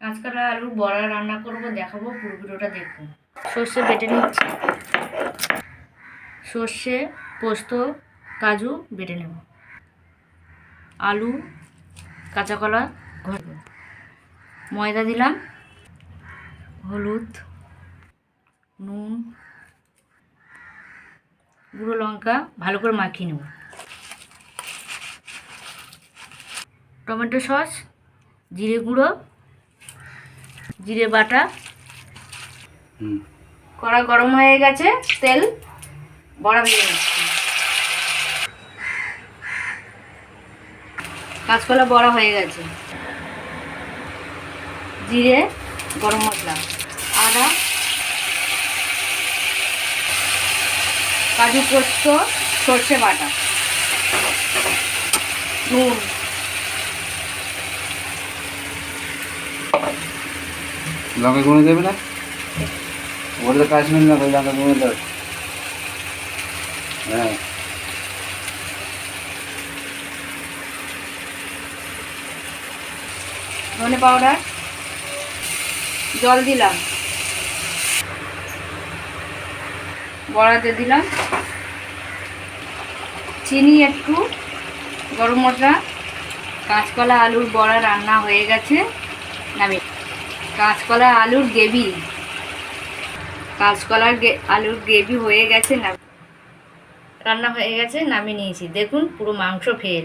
কাঁচকলা আলু বড়া রান্না করব, দেখাবো, পুরো ভিডিওটা দেখুন সর্ষে বেটে নিচ্ছি। সর্ষে, পোস্ত, কাজু বেটে নেব। আলু, কাঁচা কলা ঘর ময়দা দিলাম, হলুদ, নুন, গুঁড়ো লঙ্কা ভালো করে মাখিয়ে নেব। টমেটো সস, জিরে গুঁড়ো জিরে বাটা। কড়া গরম হয়ে গেছে তেল বড়া ভেজে নিচ্ছি। কাঁচকলা বড়া হয়ে গেছে। জিরে গরম মশলা আদা কাজু পোস্ত সর্ষে বাটা নুন। লঙ্কা গুঁড়ো দেবে না? ওটা তো কাশ্মীর লঙ্কা লঙ্কা গুঁড়ো দেবে। হ্যাঁ। ধনে পাউডার। জল দিলাম। বড়াতে দিলাম। চিনি একটু, গরম মশলা, কাঁচকলা, আলুর বড়া রান্না হয়ে গেছে। নামি কাঁচকলা আলুর গ্রেভি। কাঁচকলার আলুর গ্রেভি হয়ে গেছে না, রান্না হয়ে গেছে, নামিয়ে নিয়েছি। দেখুন, পুরো মাংস ফেল।